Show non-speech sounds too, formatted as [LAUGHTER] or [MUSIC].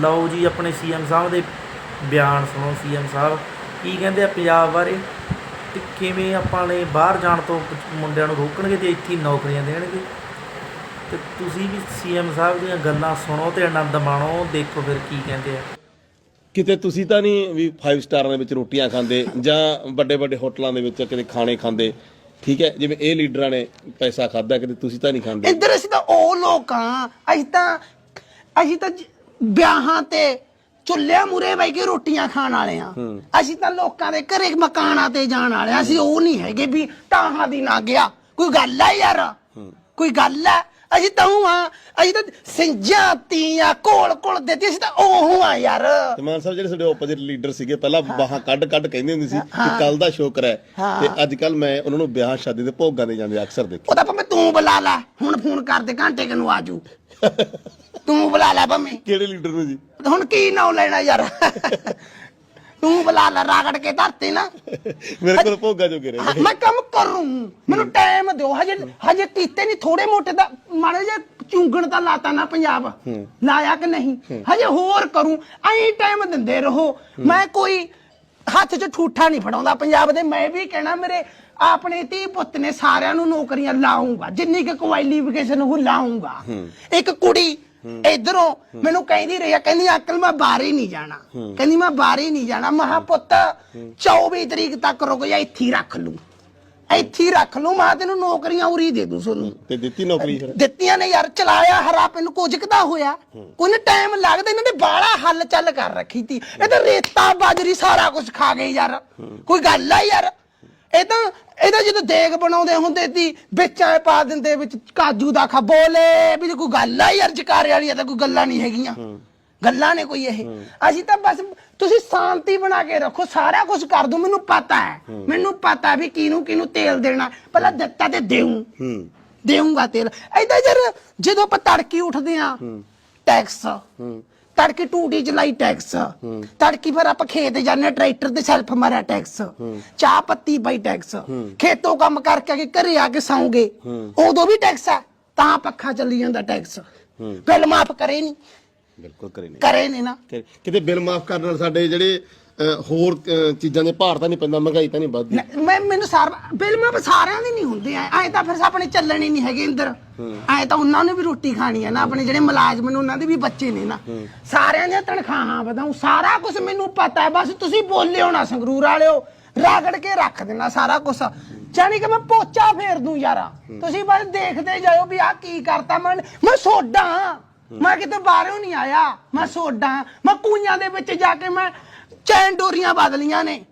ਲਓ ਜੀ ਆਪਣੇ ਸੀਐਮ ਸਾਹਿਬ ਦੇ ਬਿਆਨ ਸੁਣੋ ਸੀਐਮ ਸਾਹਿਬ। ਕੀ ਕਹਿੰਦੇ ਆ ਪੰਜਾਬ ਬਾਰੇ? ਤੇ ਕਿਵੇਂ ਆਪਾਂ ਨੇ ਬਾਹਰ ਜਾਣ ਤੋਂ ਮੁੰਡਿਆਂ ਨੂੰ ਰੋਕਣਗੇ ਤੇ ਇੱਥੇ ਨੌਕਰੀਆਂ ਦੇਣਗੇ? ਤੇ ਤੁਸੀਂ ਵੀ ਸੀਐਮ ਸਾਹਿਬ ਦੀਆਂ ਗੱਲਾਂ ਸੁਣੋ ਤੇ ਆਨੰਦ ਮਾਣੋ ਦੇਖੋ ਫਿਰ ਕੀ ਕਹਿੰਦੇ ਆ। ਕਿਤੇ ਤੁਸੀਂ ਤਾਂ ਨਹੀਂ ਵੀ 5 ਸਟਾਰਾਂ ਦੇ ਵਿੱਚ ਰੋਟੀਆਂ ਖਾਂਦੇ ਜਾਂ ਵੱਡੇ ਵੱਡੇ ਹੋਟਲਾਂ ਦੇ ਵਿੱਚ ਕਿਤੇ ਖਾਣੇ ਖਾਂਦੇ? ਠੀਕ ਹੈ ਜਿਵੇਂ ਇਹ ਲੀਡਰਾਂ ਨੇ ਪੈਸਾ ਖਾਦਾ ਕਿਤੇ ਤੁਸੀਂ ਤਾਂ ਨਹੀਂ ਖਾਂਦੇ? ਇੱਧਰ ਅਸੀਂ ਤਾਂ ਉਹ ਲੋਕ ਆ ਅਸੀਂ ਤਾਂ ਅਸੀਂ ਤਾਂ ਵਿਆਹਾਂ ਤੇ ਚੁੱਲ੍ਹਿਆਂ ਮੂਰੇ ਬੈ ਕੇ ਰੋਟੀਆਂ ਖਾਣ ਵਾਲੇ ਆ ਅਸੀਂ ਤਾਂ ਲੋਕਾਂ ਦੇ ਘਰੇ ਮਕਾਨਾਂ ਤੇ ਜਾਣ ਵਾਲੇ ਆ ਅਸੀਂ ਉਹ ਨਹੀਂ ਹੈਗੇ ਵੀ ਟਾਹਾਂ ਦੀ ਨਾ ਗਿਆ। ਕੋਈ ਗੱਲ ਆ ਯਾਰ। ਕੋਈ ਗੱਲ ਆ। ਅਸੀਂ ਤਾਂ ਉਹ ਆ ਅਸੀਂ ਤਾਂ ਸਿੰਜਾਂ ਤੀਆਂ ਕੋਲ ਕੋਲ ਦਿੱਤੀ ਅਸੀਂ ਤਾਂ ਉਹ ਆ ਯਾਰ। ਤੇ ਮਾਨ ਸਾਹਿਬ ਜਿਹੜੇ ਸਾਡੇ ਆਪੋਜ਼ਿਟ ਲੀਡਰ ਸੀਗੇ ਪਹਿਲਾਂ ਬਾਹਾਂ ਕੱਢ ਕੱਢ ਕਹਿੰਦੇ ਹੁੰਦੇ ਸੀ ਕਿ ਕੱਲ ਦਾ ਸ਼ੋਕਰ ਹੈ। ਤੇ ਅੱਜ ਕੱਲ ਮੈਂ ਉਹਨਾਂ ਨੂੰ ਵਿਆਹ ਸ਼ਾਦੀ ਦੇ ਭੋਗਾਂ ਦੇ ਜਾਂਦੇ ਅਕਸਰ ਦੇਖਿਆ ਉਹਦਾ ਭਾਵੇਂ ਤੂੰ ਬੁਲਾ ਲੈ। ਹੁਣ ਫੋਨ ਕਰਦੇ ਘੰਟੇ ਕੁ ਨੂੰ ਆਜੂ। [LAUGHS] ਤੂੰ ਬੁਲਾ ਲੈ ਭਾਵੇਂ ਕਿਹੜੇ ਲੀਡਰ ਨੂੰ ਜੀ? ਹੁਣ ਕੀ ਨਾਮ ਲੈਣਾ ਯਾਰ? ਤੂੰ ਬੁਲਾ ਲੈ ਰਾਗੜ ਕੇ ਧਰਤੇ ਨਾ। ਮੇਰੇ ਕੋਲ ਭੋਗਾਂ ਜੋ ਗਿਰੇ ਹਾਂ, ਮੈਂ ਕੰਮ ਕਰੂੰ। ਮੈਨੂੰ ਟਾਈਮ ਦਿਓ। ਹਜੇ ਹਜੇ ਕੀਤੇ ਨਹੀਂ ਥੋੜੇ ਮੋਟੇ ਦਾ ਮਾੜੇ ਜੇ ਚੁੰਗਣ ਤਾਂ ਲਾਤਾ ਨਾ ਪੰਜਾਬ। ਲਾਇਆ ਕਿ ਨਹੀਂ? ਹਜੇ ਹੋਰ ਕਰੂੰ। ਐਂ ਟਾਈਮ ਦਿੰਦੇ ਰਹੋ। ਮੈਂ ਕੋਈ ਹੱਥ 'ਚ ਠੂਠਾ ਨਹੀਂ ਫੜਾਉਂਦਾ ਪੰਜਾਬ ਦੇ। ਮੈਂ ਵੀ ਕਹਿਣਾ ਮੇਰੇ ਆਪਣੇ ਧੀ ਪੁੱਤ ਨੇ ਸਾਰਿਆਂ ਨੂੰ ਨੌਕਰੀਆਂ ਲਾਉਂਗਾ ਜਿੰਨੀ ਕੁ ਕੁਆਲੀਫਿਕੇਸ਼ਨ ਉਹ ਲਾਉਂਗਾ ਇੱਕ ਕੁੜੀ ਇਧਰੋਂ ਮੈਨੂੰ ਕਹਿੰਦੀ ਰਹੀ ਆ ਕਹਿੰਦੀ ਅੰਕਲ ਮੈਂ ਬਾਹਰ ਹੀ ਨਹੀਂ ਜਾਣਾ। ਕਹਿੰਦੀ ਮੈਂ ਬਾਹਰ ਹੀ ਨਹੀਂ ਜਾਣਾ। ਮਹਾ ਪੁੱਤ 24 ਤਰੀਕ ਤੱਕ ਰੁਕ ਜਾ ਇੱਥੇ ਹੀ ਰੱਖ ਲੂ ਇੱਥੇ ਹੀ ਰੱਖ ਲੂ ਮੈਂ ਤੈਨੂੰ ਨੌਕਰੀਆਂ ਉਰੀ ਦੇ ਦੂੰ ਤੁਹਾਨੂੰ ਤੇ ਦਿੱਤੀ ਨੌਕਰੀ ਫਿਰ? ਦਿੱਤੀਆਂ ਨੇ ਯਾਰ ਚਲਾਇਆ ਹਰਾ ਪਿੰਨ ਕੁਝ ਕਦਾ ਹੋਇਆ। ਕੋਈ ਟਾਈਮ ਲੱਗਦਾ ਇਹਨਾਂ ਨੇ ਬਾਲਾ ਹੱਲ ਚੱਲ ਕਰ ਰੱਖੀ ਤੀ। ਇਹ ਤਾਂ ਰੇਤਾ ਬਾਜਰੀ ਸਾਰਾ ਕੁਝ ਖਾ ਗਏ ਯਾਰ। ਕੋਈ ਗੱਲ ਆ ਯਾਰ। ਇਹ ਤਾਂ ਇਹਦਾ ਜਦੋਂ ਦੇਗ ਬਣਾਉਂਦੇ ਹੁੰਦੇ ਸੀ ਵਿੱਚ ਐ ਪਾ ਦਿੰਦੇ ਵਿੱਚ ਕਾਜੂ ਦਾ ਖਾ ਬੋਲੇ ਵੀ ਕੋਈ ਗੱਲ ਆ ਯਾਰ ਜਕਾਰੇ ਵਾਲੀਆਂ ਤਾਂ ਕੋਈ ਗੱਲਾਂ ਨਹੀਂ ਹੈਗੀਆਂ। ਗੱਲਾਂ ਨੇ ਕੋਈ ਇਹ। ਅਸੀਂ ਤਾਂ ਬਸ ਤੁਸੀਂ ਸ਼ਾਂਤੀ ਬਣਾ ਕੇ ਰੱਖੋ ਸਾਰਾ ਕੁਝ ਕਰ ਦੋ ਮੈਨੂੰ ਪਤਾ ਹੈ। ਮੈਨੂੰ ਪਤਾ ਵੀ ਕਿਹਨੂੰ ਕਿਹਨੂੰ ਤੇਲ ਦੇਣਾ। ਪਹਿਲਾਂ ਦਿੱਤਾ ਤੇ ਦੇਉਂ ਹੂੰ। ਦੇਊਂਗਾ ਤੇਲ। ਐਦਾਂ ਜਰ ਜਦੋਂ ਆਪਾਂ ਤੜਕੀ ਉੱਠਦੇ ਆ ਟੈਕਸ ਤੜਕੀ ਟੂਟੀ ਚਲਾਈ ਟੈਕਸ। ਤੜਕੀ ਫਿਰ ਆਪਾਂ ਖੇਤ ਜਾਂਦੇ ਟਰੈਕਟਰ ਤੇ ਸੈਲਫ ਮਾਰਿਆ ਟੈਕਸ। ਚਾਹ ਪੱਤੀ ਪਈ ਟੈਕਸ। ਖੇਤੋਂ ਕੰਮ ਕਰਕੇ ਆ ਕੇ ਘਰੇ ਆ ਕੇ ਸੌਂਗੇ। ਉਦੋਂ ਵੀ ਟੈਕਸ ਆ ਤਾਂ ਪੱਖਾ ਚੱਲੀ ਜਾਂਦਾ ਟੈਕਸ। ਬਿੱਲ ਮਾਫ ਕਰੇ ਨਹੀਂ ਬਿਲਕੁਲ ਕਰੇ ਨਹੀਂ ਕਰੇ ਨਹੀਂ ਨਾ। ਕਿਤੇ ਬਿੱਲ ਮਾਫ ਕਰਨ ਨਾਲ ਸਾਡੇ ਜਿਹੜੇ ਹੋਰ ਚੀਜ਼ਾਂ ਦੇ ਭਾਰ ਤਾਂ ਨਹੀਂ ਪੈਂਦਾ ਮਹਿੰਗਾਈ ਤਾਂ ਨਹੀਂ ਵੱਧਦੀ। ਮੈਂ ਮੈਨੂੰ ਸਾਰ ਬਿੱਲ ਮਾਫ ਸਾਰਿਆਂ ਦੇ ਨਹੀਂ ਹੁੰਦੇ। ਐ ਐ ਤਾਂ ਫਿਰ ਆਪਣੇ ਚੱਲਣ ਹੀ ਨਹੀਂ ਹੈਗੇ ਇੰਦਰ ਐ ਤਾਂ ਉਹਨਾਂ ਨੇ ਵੀ ਰੋਟੀ ਖਾਣੀ ਹੈ ਨਾ ਆਪਣੇ ਜਿਹੜੇ ਮੁਲਾਜ਼ਮ ਨੇ ਉਹਨਾਂ ਦੇ ਵੀ ਬੱਚੇ ਨੇ ਨਾ। ਸਾਰਿਆਂ ਦੀਆਂ ਤਨਖਾਹਾਂ ਵਧਾਉ ਸਾਰਾ ਕੁਝ ਮੈਨੂੰ ਪਤਾ ਹੈ ਬਸ ਤੁਸੀਂ ਬੋਲਿਓ ਨਾ ਸੰਗਰੂਰ ਵਾਲਿਓ ਰਗੜ ਕੇ ਰੱਖ ਦੇਣਾ ਸਾਰਾ ਕੁਝ ਜਾਨੀ ਕਿ ਮੈਂ ਪੋਚਾ ਫੇਰ ਦੂੰ ਯਾਰਾ। ਤੁਸੀਂ ਬਸ ਦੇਖਦੇ ਜਾਓ ਵੀ ਆ ਕੀ ਕਰਤਾ ਮੈਂ। ਮੈਂ ਸੋਡਾ। ਮੈਂ ਕਿਤੇ ਬਾਹਰੋਂ ਨਹੀਂ ਆਇਆ। ਮੈਂ ਸੋਡਾ। ਮੈਂ ਕੂਈਆਂ ਦੇ ਵਿੱਚ ਜਾ ਕੇ ਮੈਂ ਚੈਨ ਡੋਰੀਆਂ ਬਦਲੀਆਂ ਨੇ।